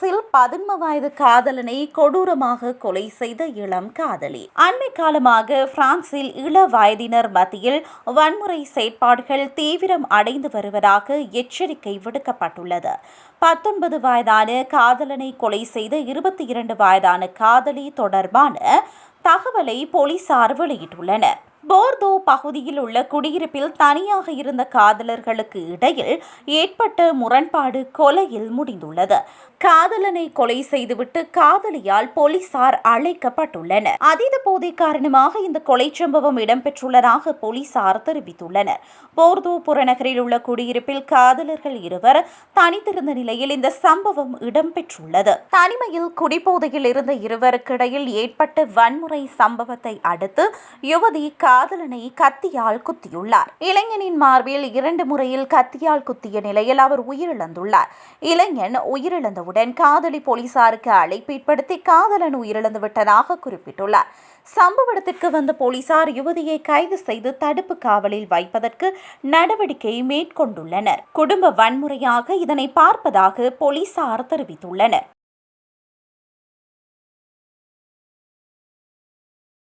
பதின்ம வயது காதலனை கொடூரமாக கொலை செய்த இளம் காதலி. அண்மை காலமாக பிரான்சில் இள வயதினர் மத்தியில் வன்முறை செயற்பாடுகள் தீவிரம் அடைந்து வருவதாக எச்சரிக்கை விடுக்கப்பட்டுள்ளது. பத்தொன்பது வயதான காதலனை கொலை செய்த இருபத்தி இரண்டு வயதான காதலி தொடர்பான தகவலை போலீசார் வெளியிட்டுள்ளனர். போர்தோ பகுதியில் உள்ள குடியிருப்பில் தனியாக இருந்த காதலர்களுக்கு இடையில் ஏற்பட்ட முரண்பாடு கொலையில் முடிந்துள்ளது. காதலனை கொலை செய்துவிட்டு காதலியால் போலீசார் அழைக்கப்பட்டுள்ளனர். அதீத போதை காரணமாக இந்த கொலை சம்பவம் இடம்பெற்றுள்ளதாக போலீசார் தெரிவித்துள்ளனர். போர்தோ புறநகரில் உள்ள குடியிருப்பில் காதலர்கள் இருவர் தனித்திருந்த நிலையில் இந்த சம்பவம் இடம்பெற்றுள்ளது. தனிமையில் குடிபோதையில் இருந்த இருவருக்கிடையில் ஏற்பட்ட வன்முறை சம்பவத்தை அடுத்து யுவதி காதலனை கத்தியால் குத்தியுள்ளார். இளைஞனின் மார்பில் இரண்டு முறையில் கத்தியால் குத்திய நிலையில் அவர் உயிரிழந்துள்ளார். இளைஞன் உயிரிழந்தவுடன் காதலி போலீசாருக்கு அழைப்பிற்படுத்தி காதலன் உயிரிழந்து விட்டதாக குறிப்பிட்டுள்ளார். சம்பவ இடத்திற்கு வந்த போலீசார் யுவதியை கைது செய்து தடுப்பு காவலில் வைப்பதற்கு நடவடிக்கை மேற்கொண்டுள்ளனர். குடும்ப வன்முறையாக இதனை பார்ப்பதாக போலீசார் தெரிவித்துள்ளனர்.